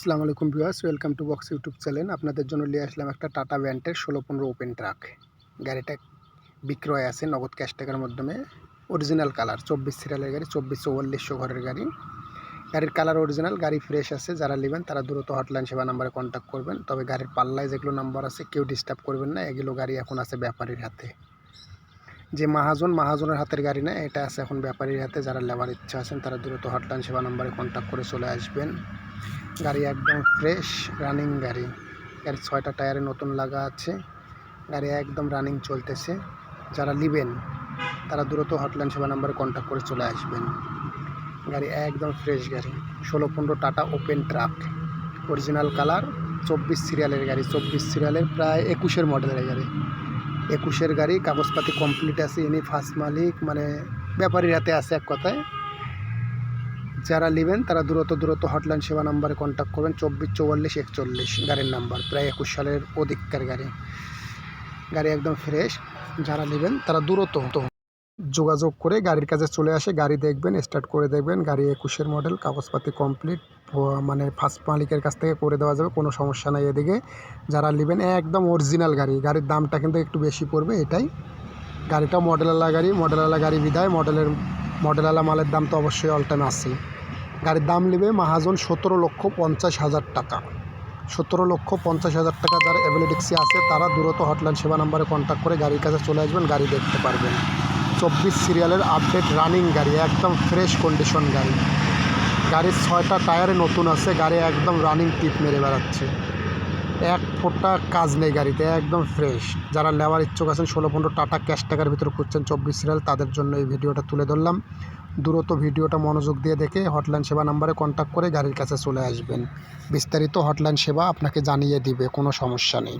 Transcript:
আসসালামু আলাইকুম viewers, welcome to box YouTube channel. আপনাদের জন্য নিয়ে আসলাম একটা টাটা ব্যান্টের ষোলো পনেরো ওপেন ট্রাক। গাড়িটা বিক্রয় আছে নগদ ক্যাশ টাকার মাধ্যমে। অরিজিনাল কালার চব্বিশ সিরিয়ালের গাড়ি, চব্বিশ চৌয়াল্লিশশো ঘরের গাড়ি। গাড়ির কালার অরিজিনাল গাড়ি ফ্রেশ আছে, যারা নেবেন তারা দ্রুত হটলাইন সেবা নাম্বারে কন্ট্যাক্ট করবেন। তবে গাড়ির পাল্লায় যেগুলো নাম্বার আছে, কেউ ডিস্টার্ব করবেন না, এগুলো গাড়ি এখন আছে ব্যাপারীর হাতে। যে মাহাজন, মাহাজনের হাতের গাড়ি না, এটা আছে এখন ব্যাপারীর হাতে। যারা লেবার ইচ্ছা আছেন, তারা দ্রুত হটলাইন সেবা নাম্বারে কন্ট্যাক্ট করে চলে আসবেন। গাড়ি একদম ফ্রেশ রানিং গাড়ি। গাড়ির ছয়টা টায়ারে নতুন লাগা আছে। গাড়ি একদম রানিং চলতেছে। যারা নেবেন, তারা দ্রুত হটলাইন সেবা নাম্বারে কন্ট্যাক্ট করে চলে আসবেন। গাড়ি একদম ফ্রেশ গাড়ি। ষোলো, পনেরো Tata open truck original colour চব্বিশ সিরিয়ালের গাড়ি। চব্বিশ সিরিয়ালের প্রায় একুশের মডেলের গাড়ি। একুশের গাড়ি, কাগজপাতি কমপ্লিট আছে, ইনি ফার্স্ট মালিক মানে ব্যাপারীর হাতে আছে এক কথায়। যারা নেবেন, তারা দ্রুত দ্রুত হটলাইন সেবা নাম্বারে কন্ট্যাক্ট করবেন, চব্বিশ, চৌয়াল্লিশ, একচল্লিশ গাড়ির নাম্বার প্রায় একুশ সালের অধিককার গাড়ি। গাড়ি একদম ফ্রেশ যারা নেবেন, তারা দ্রুত যোগাযোগ করে গাড়ির কাছে চলে আসে, গাড়ি দেখবেন স্টার্ট করে দেখবেন, গাড়ি একুশের মডেল কাগজপাতি কমপ্লিট মানে ফার্স্ট মালিকের কাছ থেকে করে দেওয়া যাবে, কোনো সমস্যা নাই এদিকে। যারা নেবেন একদম অরিজিনাল গাড়ি। গাড়ির দামটা কিন্তু একটু বেশি পড়বে, এটাই। গাড়িটা মডেলওয়ালা গাড়ি মডেলওয়ালা গাড়ি বিদায় মডেলের মডেলওয়ালা মালের দাম তো অবশ্যই অল টাইম আছেই গাড়ির দাম নেবে মাহাজন সতেরো লক্ষ পঞ্চাশ হাজার টাকা। সতেরো লক্ষ পঞ্চাশ হাজার টাকা যারা অ্যাভেলিডিক্সি আছে, তারা দ্রুত হটলাইন সেবা নাম্বারে কন্ট্যাক্ট করে গাড়ির কাছে চলে আসবেন, গাড়ি দেখতে পারবেন। চব্বিশ সিরিয়ালের আপডেট রানিং গাড়ি, একদম ফ্রেশ কন্ডিশন গাড়ি। গাড়ির ছয়টা টায়ারে নতুন আছে, গাড়ি একদম রানিং টিপ মেরে বেড়াচ্ছে। এক ফোঁটা কাজ নেই গাড়িতে, একদম ফ্রেশ যারা নেওয়ার ইচ্ছুক আছেন, ষোলো পনেরো টাটা ক্যাশ টাকার ভিতরে খুঁজছেন চব্বিশ সিরিয়াল তাদের জন্য এই ভিডিওটা তুলে ধরলাম। দ্রুত ভিডিওটা মনোযোগ দিয়ে দেখে হটলাইন সেবা নাম্বারে কন্ট্যাক্ট করে গাড়ির কাছে চলে আসবেন। বিস্তারিত হটলাইন সেবা আপনাকে জানিয়ে দিবে, কোনো সমস্যা নেই।